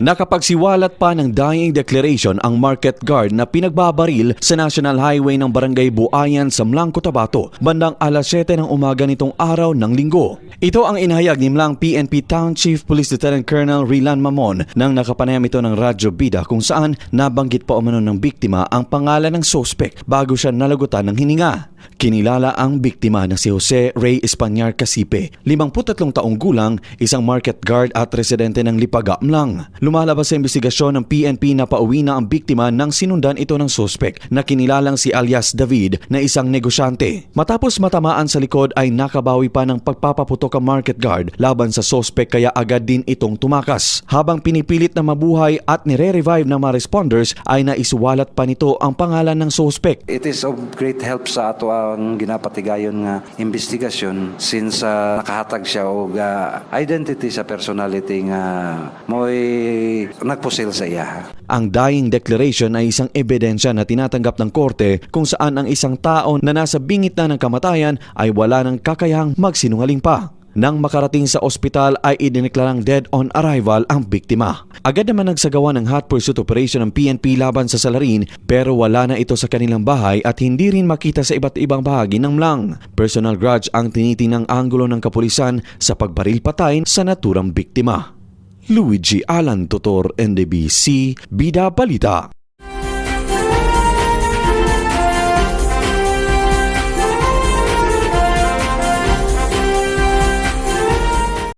Nakapagsiwalat pa ng dying declaration ang market guard na pinagbabaril sa National Highway ng Barangay Buayan sa Mlang, Cotabato bandang alas 7 ng umaga nitong araw ng linggo. Ito ang inahayag ni Mlang PNP Town Chief Police Lieutenant Colonel Rilan Mamon nang nakapanayam ito ng Radyo Bida kung saan nabanggit pa umano ng biktima ang pangalan ng suspect bago siya nalagutan ng hininga. Kinilala ang biktima na si Jose Ray Espanyar Casipe, 53 taong gulang, isang market guard at residente ng Lipaga, Mlang. Lumalabas sa investigasyon ng PNP na pauwi na ang biktima nang sinundan ito ng suspect na kinilalang si alias David na isang negosyante. Matapos matamaan sa likod ay nakabawi pa ng pagpapaputok ang market guard laban sa suspect kaya agad din itong tumakas. Habang pinipilit na mabuhay at nire-revive ng mga responders ay naisuwalat pa nito ang pangalan ng suspect. It is of great help sa ato ang ginapatigayon nga investigasyon since ah, nakahatag siya og ah, identity sa personality nga mo'y nagpusil sa iya. Ang dying declaration ay isang ebidensya na tinatanggap ng korte kung saan ang isang tao na nasa bingit na ng kamatayan ay wala ng kakayahang magsinungaling pa. Nang makarating sa ospital ay idineklarang dead on arrival ang biktima. Agad naman nagsagawa ng hot pursuit operation ng PNP laban sa salarin pero wala na ito sa kanilang bahay at hindi rin makita sa iba't ibang bahagi ng Mlang. Personal grudge ang tinitinang anggulo ng kapulisan sa pagbaril patay sa naturang biktima. Luigi Alan Tutor, NDBC, Bida Balita.